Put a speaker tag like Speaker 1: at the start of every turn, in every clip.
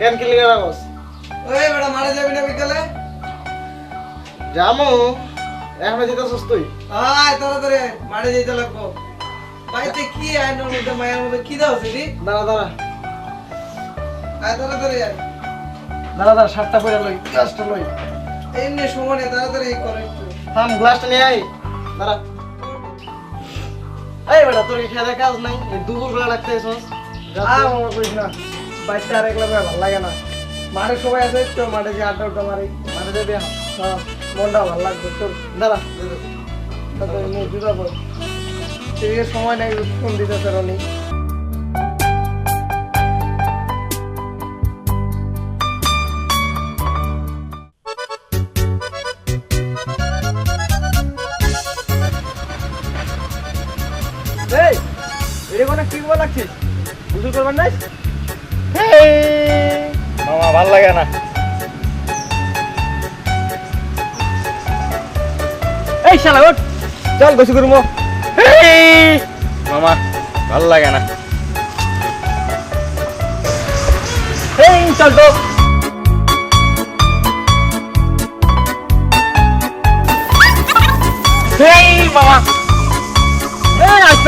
Speaker 1: কেন
Speaker 2: কি
Speaker 1: কিলি রাখস
Speaker 2: ওই বেটা মারে যাবি না বিকালে?
Speaker 1: জামু এখন যেতে সুস্থই
Speaker 2: আয় তাড়াতাড়ি আয়, মারে যেতে লাগবো। বাড়িতে কি আইনের মধ্যে মায়ের মধ্যে কি দাও সেটি
Speaker 1: দাঁড়া দাঁড়া।
Speaker 2: আয় তাড়াতাড়ি আয়।
Speaker 1: দাঁড়া দাঁড়া সাতটা পরে লই গ্লাসটা লই।
Speaker 2: এমনি সময় নেই, তাড়াতাড়ি কর একটু।
Speaker 1: থাম গ্লাসটা নিয়ে আই দাঁড়া। এই বেটা তোর খেলে কাজ নাই দুপুর বেলা রাখতে এসস
Speaker 2: আ মামা কইস না। বাচ্চা আর একলা ভালো লাগে না। মাঠে সবাই আছে, তো মাঠে যে আড্ডা উড্ডা মারি
Speaker 1: মানে দেবে
Speaker 2: হ্যাঁ মনটা ভালো লাগবে। তোর
Speaker 1: দাঁড়া
Speaker 2: যাব সময় নেই, ফোন দিতেছে রনি।
Speaker 3: এই এটা কি বল লাগছিস বুঝু করবার নাই?
Speaker 4: মামা, ভালো লাগে না।
Speaker 3: এই শালা, ওঠ। চল গোসু করব।
Speaker 4: মামা, ভালো লাগে না।
Speaker 3: এই চল তো। বাবা এই আয়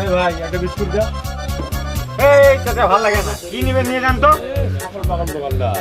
Speaker 2: এই
Speaker 4: ভাই, একটা বিস্কুট দাও। এই, চাচা, ভালো লাগে না। কি নিবে নিয়ে যান তো? বাগান দোকানদার